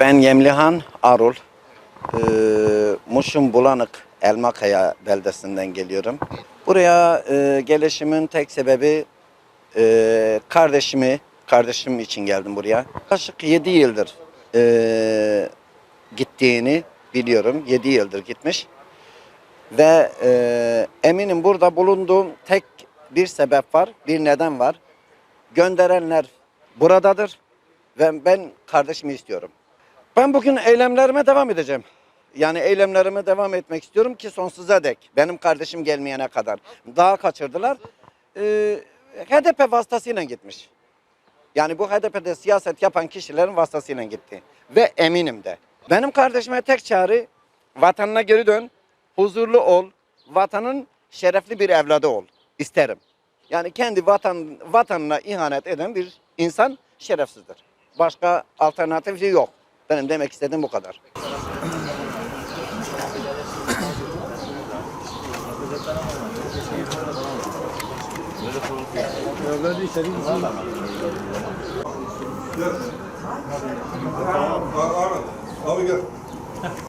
Ben Yemlihan Arul. Ee, Muş'un Bulanık Elmakaya beldesinden geliyorum. Buraya e, gelişimin tek sebebi e, kardeşimi, kardeşim için geldim buraya. Yaklaşık 7 yıldır e, gittiğini biliyorum. 7 yıldır gitmiş. Ve e, eminim burada bulunduğum tek bir sebep var, bir neden var. Gönderenler buradadır ve ben kardeşimi istiyorum. Ben bugün eylemlerime devam edeceğim. Yani eylemlerime devam etmek istiyorum ki sonsuza dek. Benim kardeşim gelmeyene kadar. Daha kaçırdılar. Ee, HDP vasıtasıyla gitmiş. Yani bu HDP'de siyaset yapan kişilerin vasıtasıyla gitti. Ve eminim de. Benim kardeşime tek çağrı vatanına geri dön, huzurlu ol, vatanın şerefli bir evladı ol. İsterim. Yani kendi vatan vatanına ihanet eden bir insan şerefsizdir. Başka alternatifi yok. Benim demek istediğim bu kadar. Abi gel.